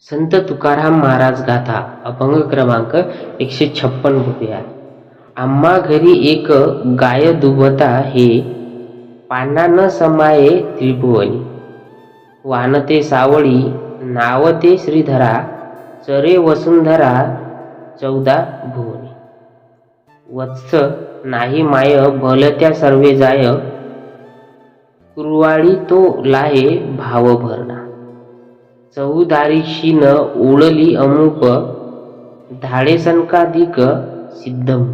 संत तुकाराम महाराज गाथा अपंग क्रमांक एकशे छप्पन बघूया आम्हा घरी एक गाय दुभता हे पाना न समाये त्रिभुवनी. वानते सावळी नावते श्रीधरा चरे वसुंधरा चौदा भुवनी. वत्स नाही माय भलत्या सर्वे जाय कुरवाळी तो लाये भाव भरणा चौदारीशीन उडली अमुक धाडेसनकाधिक सिद्धम.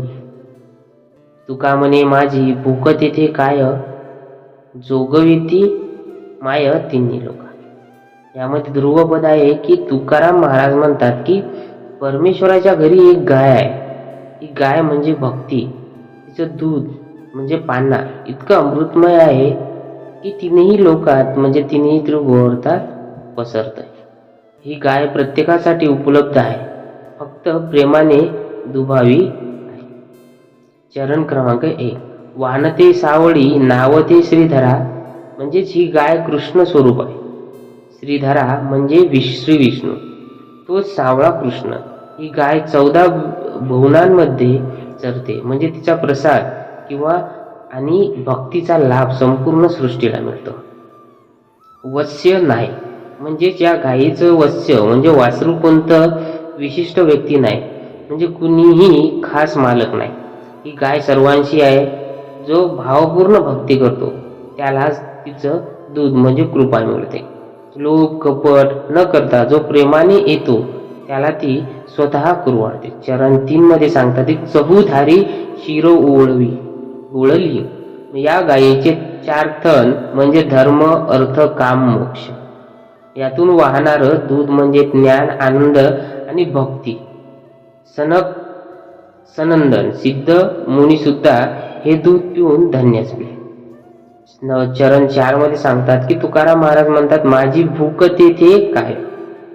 तुका म्हणे माझी भूक तेथे काय जोगविती माय तिन्ही लोक. यामध्ये ध्रुवपद आहे की तुकाराम महाराज म्हणतात की परमेश्वराच्या घरी एक गाय आहे. ही गाय म्हणजे भक्ती. तिचं दूध म्हणजे पान्ना. इतकं अमृतमय आहे की तिन्ही लोकात म्हणजे तिन्ही त्रिभुवर्तात पसरत ही गाय प्रत्येकासाठी उपलब्ध आहे. फक्त प्रेमाने दुभावी चरण क्रमांक एक. वाहनते सावळी नावते श्रीधरा म्हणजेच ही गाय कृष्ण स्वरूप आहे. श्रीधरा म्हणजे विश श्री विष्णू. तो सावळा कृष्ण. ही गाय चौदा भुवनांमध्ये चरते. म्हणजे तिचा प्रसाद किंवा आणि भक्तीचा लाभ संपूर्ण सृष्टीला मिळतो. वत्स्य नाही. म्हणजेच या गायीचं वत्स्य म्हणजे वासरू कोणतं विशिष्ट व्यक्ती नाही म्हणजे कुणीही खास मालक नाही. ही गाय सर्वांशी आहे जो भावपूर्ण भक्ती करतो त्यालाच तिचं दूध म्हणजे कृपा मिळते. लोभ कपट न करता जो प्रेमाने येतो त्याला ती स्वतः कुरवाळते चरण तीन मध्ये सांगतात ती चहूधारी शिरो ओळवी ओळली. या गायीचे चार थन म्हणजे धर्म अर्थ काम मोक्ष. यातून वाहणार दूध म्हणजे ज्ञान आनंद आणि भक्ती. सनक सनंदन सिद्ध मुनी सुद्धा हे दूध पिऊन धन्य असले न- चरण चारमध्ये सांगतात की तुकाराम महाराज म्हणतात माझी भूक तेथे काय?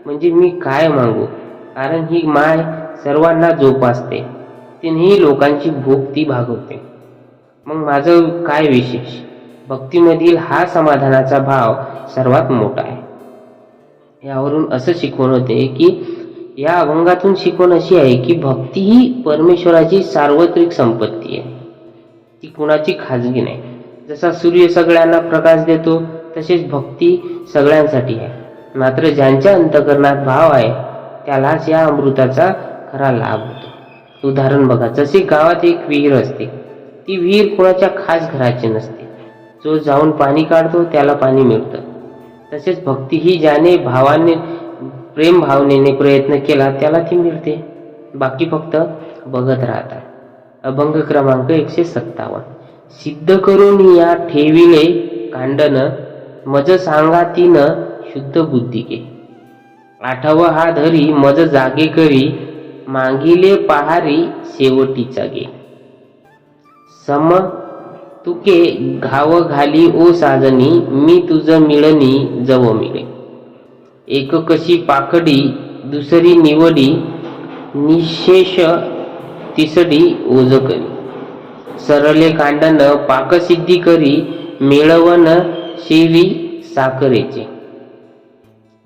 म्हणजे मी काय मागू? कारण ही माय सर्वांना जोपासते. तिन्ही लोकांची भूक ती भागवते. मग माझं काय विशेष? भक्तीमधील हा समाधानाचा भाव सर्वात मोठा आहे. यावरून असं शिकवण होते की या अभंगातून शिकवण अशी आहे की भक्ती ही परमेश्वराची सार्वत्रिक संपत्ती आहे. ती कुणाची खाजगी नाही. जसा सूर्य सगळ्यांना प्रकाश देतो तसेच भक्ती सगळ्यांसाठी आहे. मात्र ज्यांच्या अंतकरणात भाव आहे त्यालाच या अमृताचा खरा लाभ होतो. उदाहरण बघा जसे गावात एक विहीर असते ती विहीर कोणाच्या खास घराची नसते. जो जाऊन पाणी काढतो त्याला पाणी मिळतं. तसेच भक्ती ही ज्याने भावाने प्रेम भावनेने प्रयत्न केला त्याला ती मिळते. बाकी फक्त बघत राहतात. अभंग क्रमांक एकशे सत्तावन्न. सिद्ध करून या ठेविले कांडन मज सांगा तीन शुद्ध बुद्धिके आठव हा धरी मज जागे करी मागिले पहारी शेवटीचा गे. सम तुके घाव घाली ओ साजनी मी तुझ मिळणी जव मिळे. एक कशी पाखडी दुसरी निवडी निशेष तिसडी ओझ करी. सरले कांडन पाकसिद्धी करी मिळवण शिरी साखरेचे.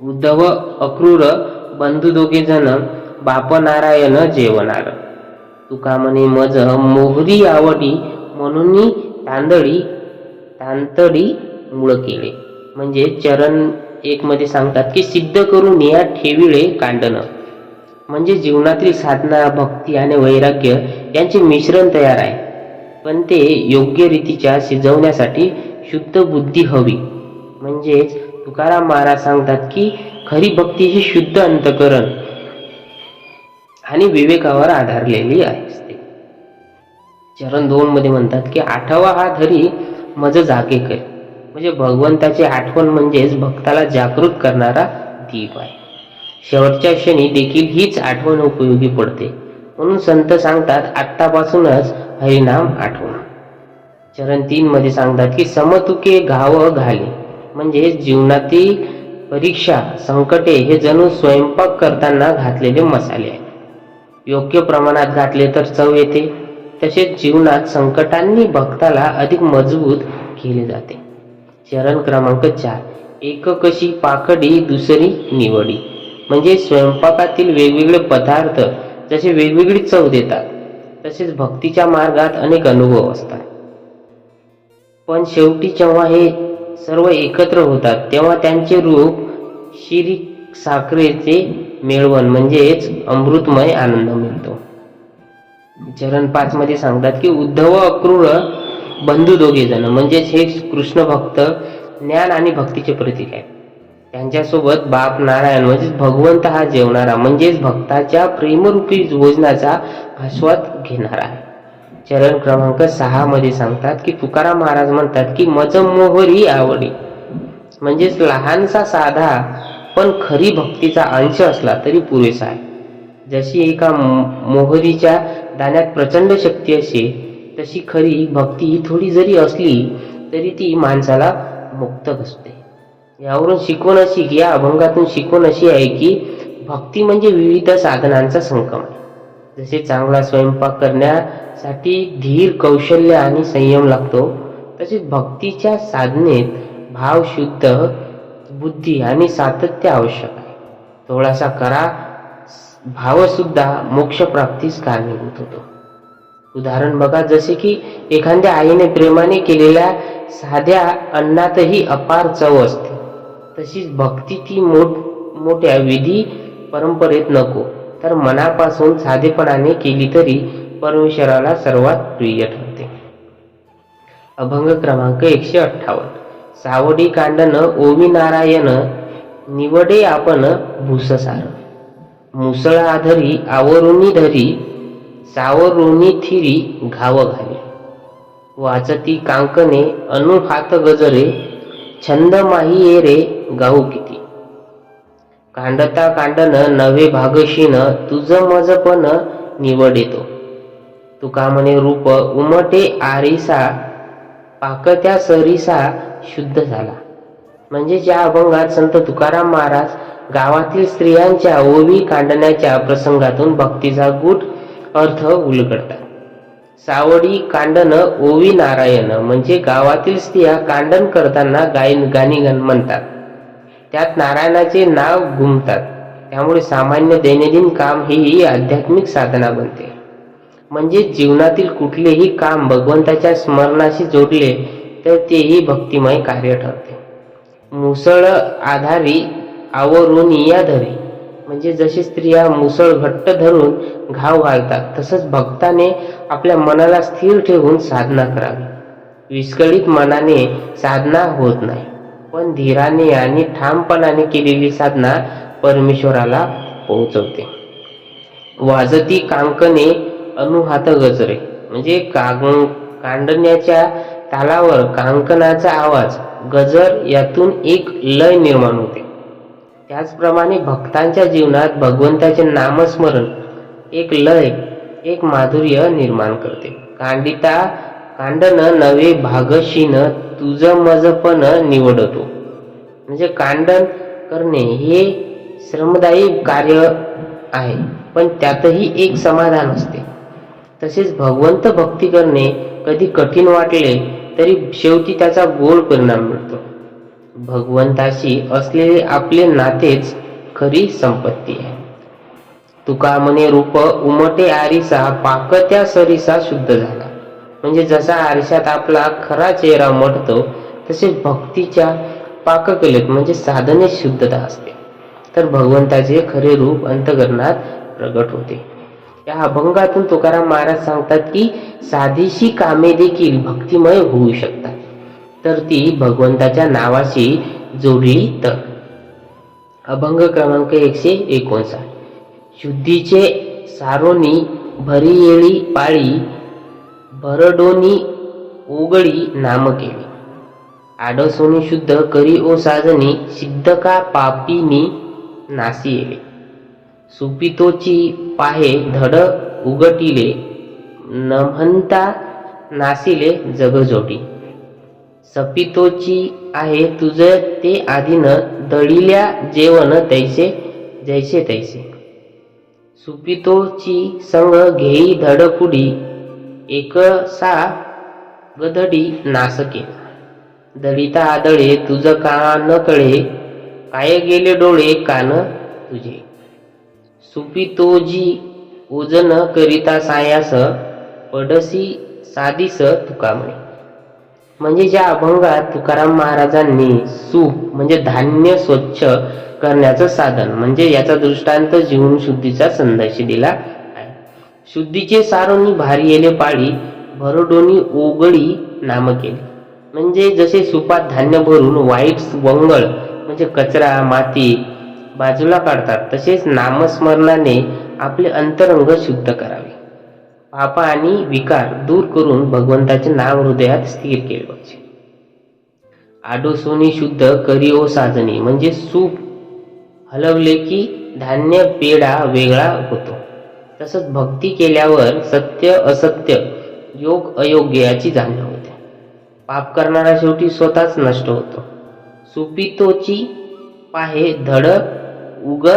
उद्धव अक्रूर बंधू दोघे जण बाप नारायण जेवणार. तुका म्हणे मज मोहरी आवडी म्हणून तांदळी तांतडी मुळ केले. म्हणजे चरण एक मध्ये सांगतात की सिद्ध करून या ठेविळे कांडणं. म्हणजे जीवनातील साधना भक्ती आणि वैराग्य यांचे मिश्रण तयार आहे. पण ते योग्य रीतीच्या शिजवण्यासाठी शुद्ध बुद्धी हवी. म्हणजेच तुकाराम महाराज सांगतात की खरी भक्ती ही शुद्ध अंतकरण आणि विवेकावर आधारलेली असते चरण दोन मध्ये म्हणतात की आठवा हा धरी मज जागे कर. म्हणजे भगवंताची आठवण म्हणजेच भक्ताला जागृत करणारा दीप आहे. शेवटच्या क्षणी देखील हीच आठवण उपयोगी पडते. म्हणून संत सांगतात आत्तापासूनच हरिनाम आठवण. चरण तीन मध्ये सांगतात की समतुके घाव घाले. म्हणजे जीवनातील परीक्षा संकटे हे जणू स्वयंपाक करताना घातलेले मसाले आहेत. योग्य प्रमाणात घातले तर चव येते. तसेच जीवनात संकटांनी भक्ताला अधिक मजबूत केले जाते. चरण क्रमांक चार. एक कशी पाकडी दुसरी निवडी. म्हणजे स्वयंपाकातील वेगवेगळे पदार्थ जसे वेगवेगळी चव देतात तसेच भक्तीच्या मार्गात अनेक अनुभव असतात. पण शेवटी जेव्हा हे सर्व एकत्र होतात तेव्हा त्यांचे रूप शिरी साखरेचे मेळवण म्हणजेच अमृतमय आनंद मिळतो. चरण पाच मध्ये सांगतात की उद्धव अक्रूर बंधू दोघे जण म्हणजेच हे कृष्ण भक्त ज्ञान आणि भक्तीचे प्रतीक आहे त्यांच्यासोबत बाप नारायण म्हणजेच भगवंत हा जेवणारा म्हणजेच भक्ताच्या प्रेमरूपी भोजनाचा आस्वाद घेणारा आहे. चरण क्रमांक सहा मध्ये सांगतात की तुकाराम महाराज म्हणतात की मज मोहरी आवडी म्हणजेच लहानसा साधा पण खरी भक्तीचा अंश असला तरी पुरेसा आहे. जशी एका मोहरीच्या दाण्यात प्रचंड शक्ती असे तशी खरी भक्ती ही थोडी जरी असली तरी ती माणसाला मुक्त असते यावरून शिकवण अशी की या अभंगातून शिकवण अशी आहे की भक्ती म्हणजे विविध साधनांचा संगम. आहे जसे चांगला स्वयंपाक करण्यासाठी धीर कौशल्य आणि संयम लागतो तसेच भक्तीच्या साधनेत भाव शुद्ध बुद्धी आणि सातत्य आवश्यक आहे. थोडासा करा भाव सुद्धा मोक्ष प्राप्तीस कारणीभूत होतो. उदाहरण बघा जसे की एखाद्या आईने प्रेमाने केलेल्या साध्या अन्नातही अपार चव असते. तशीच भक्ती ती मोठ मोठ्या विधी परंपरेत नको. तर मनापासून साधेपणाने केली तरी परमेश्वराला सर्वात प्रिय ठरते. अभंग क्रमांक एकशे अठ्ठावन्न. सावडी कांडन ओवी नारायण निवडे आपण भूससार. मुसळ आधरी आवरुनी धरी सावरुनी थिरी घाव घाले. वाचती कांकणे अनुहात गजरे छंद माही येरे गाऊ किती. कांडता कांडन नवे भागशीन तुझ मजपण निवडेतो. तुका म्हणे रूप उमटे आरिसा पाकत्या सरिसा शुद्ध झाला. म्हणजे ज्या अभंगात संत तुकाराम महाराज गावातील स्त्रियांच्या ओवी कांडण्याच्या प्रसंगातून भक्तीचा गूढ अर्थ उलगडतात. सावडी कांडण ओवी नारायण म्हणजे गावातील स्त्रिया कांडण करताना गायन गाणी गण म्हणतात. त्यात नारायणाचे नाव घुमतात. त्यामुळे सामान्य दैनंदिन काम ही आध्यात्मिक साधना बनते. म्हणजे जीवनातील कुठलेही काम भगवंताच्या स्मरणाशी जोडले तर तेही भक्तिमय कार्य ठरते. मुसळ आधारी आवरून या धरी. म्हणजे जशी स्त्रिया मुसळ घट्ट धरून घाव घालतात तसंच भक्ताने आपल्या मनाला स्थिर ठेवून साधना करावी. विस्कळीत मनाने साधना होत नाही. पण धीराने आणि ठामपणाने केलेली साधना परमेश्वराला पोहोचवते. वाजती कांकणे अनुहात गजरे. म्हणजे कांडण्याच्या तालावर कांकणाचा आवाज गजर यातून एक लय निर्माण होते. त्याचप्रमाणे भक्तांच्या जीवनात भगवंताचे नामस्मरण एक लय एक माधुर्य निर्माण करते. कांडिता कांडन नवे भागशीन तुझ मजपण निवडतो. म्हणजे कांडन करणे हे श्रमदायी कार्य आहे पण त्यातही एक समाधान असते. तसेच भगवंत भक्ती करणे कधी कठीण वाटले तरी शेवटी त्याचा गोड परिणाम मिळतो. भगवंताशी असलेले आपले नातेच खरी संपत्ती आहे. तुका म्हणे रूप उमटे आरिसा पाकत्या सरिसा शुद्ध झाला. म्हणजे जसा आरशात आपला खरा चेहरा उमटतो तसेच भक्तीच्या पाककलेत म्हणजे साधने शुद्धता असते. तर भगवंताचे खरे रूप अंतकरणात प्रगट होते. या अभंगातून तुकाराम महाराज सांगतात की साधीशी कामे देखील भक्तिमय होऊ शकतात. तर ती भगवंताच्या नावाशी जोडली तर अभंग क्रमांक एकशे एकोणसाठ. शुद्धीचे सारोनी भरी येळी पाळी भरडोनी ओगळी नाम केली. आडसोनी शुद्ध करी ओ साजनी सिद्ध का पापीनी नासी येले सुपितोची पाहे धड उगटिले न नासिले जगजोटी. सपितोची आहे तुझ ते आधीन दळिल्या जेवण तैसे जैसे तैसे. सुपितोची संग घेई धडपुडी एकसा सा गधडी नासके. दळिता आदळे तुझ कान कळे काय गेले डोळे कान तुझे. सुपितोजी ओजन करिता सायास पडसी साधीस तुका म्हणे. म्हणजे ज्या अभंगात तुकाराम महाराजांनी सूप म्हणजे धान्य स्वच्छ करण्याचं साधन म्हणजे याचा दृष्टांत जीवन शुद्धीचा संदेश दिला आहे. शुद्धीचे सारोनी भारी येले पाळी भरडोनी ओगळी नाम केली. म्हणजे जसे सुपात धान्य भरून वाईट वंगळ म्हणजे कचरा माती बाजूला काढतात तसेच नामस्मरणाने आपले अंतरंग शुद्ध करावे. पाप आणि विकार दूर करून भगवंताचे नाव हृदयात स्थिर केले पाहिजे आडोसोनी शुद्ध करी ओ म्हणजे सूप हलवले की धान्य पेढा वेगळा होतो. तसंच भक्ती केल्यावर सत्य असत्य योग अयोग्य याची जाणीव होते. पाप करणारा शेवटी स्वतःच नष्ट होतो. सुपितोची पाहे धड उग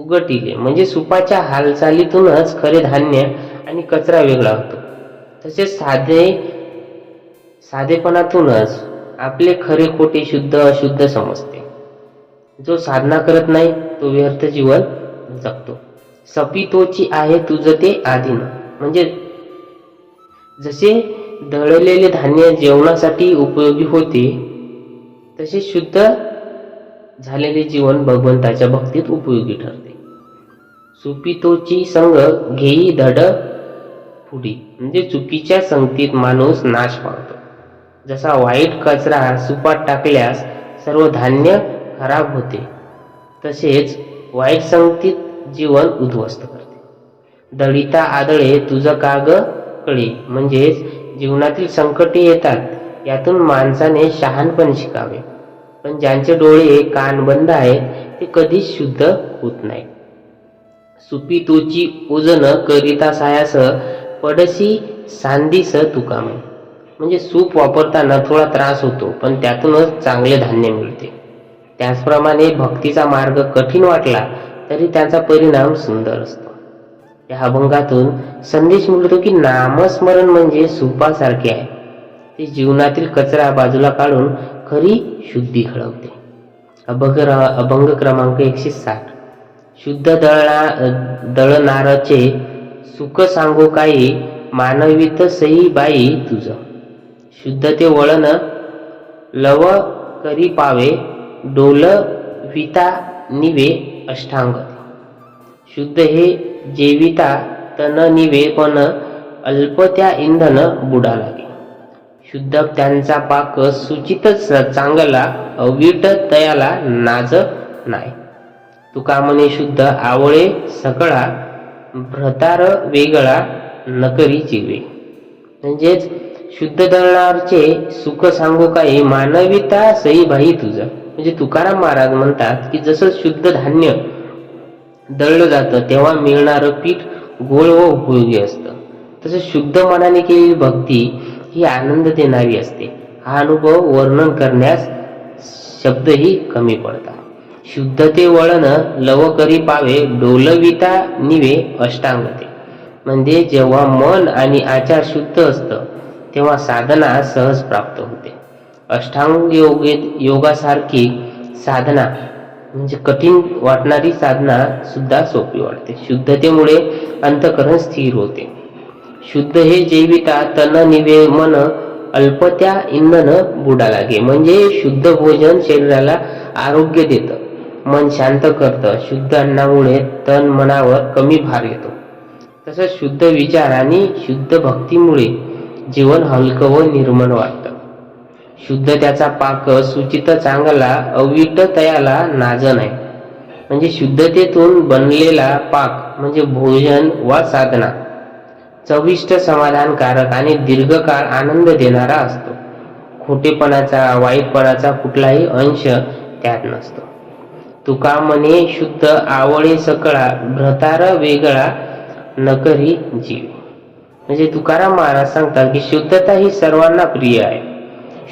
उगटिले म्हणजे सुपाच्या हालचालीतूनच खरे धान्य आणि कचरा वेगळा होतो. तसेच साधे साधेपणातूनच आपले खरे खोटे शुद्ध अशुद्ध समजते. जो साधना करत नाही तो व्यर्थ जीवन जगतो. सपितोची आहे तुझं ते आधीन. म्हणजे जसे दळलेले धान्य जेवणासाठी उपयोगी होते तसे शुद्ध झालेले जीवन भगवंताच्या भक्तीत उपयोगी ठरते. चुपितोची संग घेई धड फुडी. म्हणजे चुकीच्या संगतीत माणूस नाश पावतो. जसा वाईट कचरा सुपात टाकल्यास सर्व धान्य खराब होते. तसेच वाईट संगतीत जीवन उद्ध्वस्त करते. दळिता आदळे तुझं काग कळे? म्हणजेच जीवनातील संकटे येतात यातून माणसाने शहाणपण शिकावे. पण ज्यांचे डोळे कान बंद आहेत ते कधीच शुद्ध होत नाही सुपितोची ओजन करिता सायास पडसी सांदीस तुकाम. म्हणजे सूप वापरताना थोडा त्रास होतो पण त्यातूनच चांगले धान्य मिळते. त्याचप्रमाणे भक्तीचा मार्ग कठीण वाटला तरी त्याचा परिणाम सुंदर असतो. या अभंगातून संदेश मिळतो की नामस्मरण म्हणजे सुपासारखे आहे. ते जीवनातील कचरा बाजूला काढून खरी शुद्धी घडवते. अभंग अभंग क्रमांक एकशे साठ. शुद्ध दळणा दळणारचे सुख सांगू काही मानवीत सई बाई तुझ. शुद्ध ते वळण लव करी पावे डोल विता निवे अष्टांग. शुद्ध हे जेविता तन निवे पण अल्प त्या इंधन बुडा लागे. शुद्ध त्यांचा पाक सुचितच चांगला अवीट तयाला नाज नाही. तुका शुद्ध आवळे सकळा भ्रतार वेगळा नकरी जिवे. म्हणजेच शुद्ध दळणारचे सुख सांगू काय मानविता सई भाई तुझं. म्हणजे तुकाराम महाराज म्हणतात की जसं शुद्ध धान्य दळलं जातं तेव्हा मिळणारं पीठ गोळ व उपयोगी असतं. तसं शुद्ध मनाने केलेली भक्ती ही आनंद देणारी असते. हा अनुभव वर्णन करण्यास शब्दही कमी पडतात. शुद्धते वळण लवकरी पावे डोलविता निवे अष्टांगते. म्हणजे जेव्हा मन आणि आचार शुद्ध असतं तेव्हा साधना सहज प्राप्त होते. अष्टांग योगे योगासारखी साधना म्हणजे कठीण वाटणारी साधना सुद्धा सोपी वाटते. शुद्धतेमुळे अंतकरण स्थिर होते. शुद्ध हे जैविता तन निवे मन अल्पत्या इंधन बुडा लागे म्हणजे शुद्ध भोजन शरीराला आरोग्य देतं. मन शांत करतं शुद्ध अन्नामुळे तन मनावर कमी भार येतो. तसंच शुद्ध विचार आणि शुद्ध भक्तीमुळे जीवन हलकं व निर्मळ वाटतं. शुद्ध त्याचा पाक सुचित चांगला अविट तयाला नाजन आहे म्हणजे शुद्धतेतून बनलेला पाक म्हणजे भोजन वा साधना. चविष्ट समाधानकारक आणि दीर्घकाळ आनंद देणारा असतो. खोटेपणाचा वाईटपणाचा कुठलाही अंश त्यात नसतो. तुका मने शुद्ध आवळे सकळा भ्रतार वेगळा नकरी जीव. म्हणजे तुकाराम महाराज सांगतात की शुद्धता ही सर्वांना प्रिय आहे.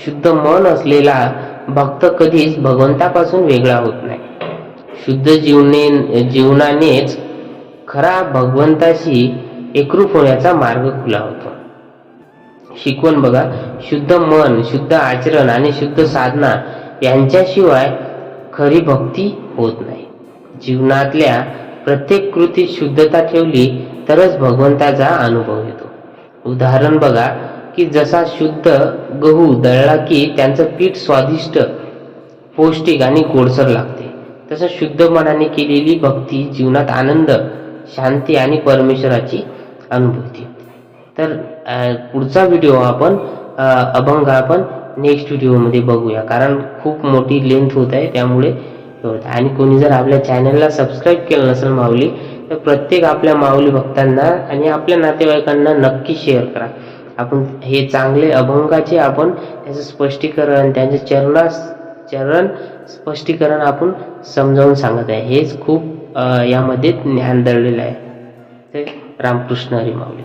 शुद्ध मन असलेला भक्त कधीच भगवंतापासून वेगळा होत नाही. शुद्ध जीवने जीवनानेच खरा भगवंताशी एकरूप होण्याचा मार्ग खुला होतो. शिकवण बघा शुद्ध मन शुद्ध आचरण आणि शुद्ध साधना यांच्याशिवाय खरी भक्ती होत नाही. जीवनातल्या प्रत्येक कृतीत शुद्धता ठेवली तरच भगवंताचा अनुभव येतो. उदाहरण बघा की जसा शुद्ध गहू दळला की त्यांचं पीठ स्वादिष्ट पौष्टिक आणि गोडसर लागते. तसं शुद्ध मनाने केलेली भक्ती जीवनात आनंद शांती आणि परमेश्वराची अनुभूती तर पुढचा व्हिडिओ आपण अभंग आपण नेक्स्ट व्हिडिओमध्ये बघूया. कारण खूप मोठी लेंथ होत आहे त्यामुळे. हे होत आहे. आणि कोणी जर आपल्या चॅनलला सबस्क्राईब केलं नसेल माऊली तर प्रत्येक आपल्या माऊली भक्तांना आणि आपल्या नातेवाईकांना नक्की शेअर करा. आपण हे चांगले अभंगाचे आपण त्याचं स्पष्टीकरण त्यांचे चरणास चरण स्पष्टीकरण आपण समजावून सांगत आहे. हेच खूप यामध्ये ज्ञान दडलेलं आहे. ते रामकृष्ण हरी माऊली.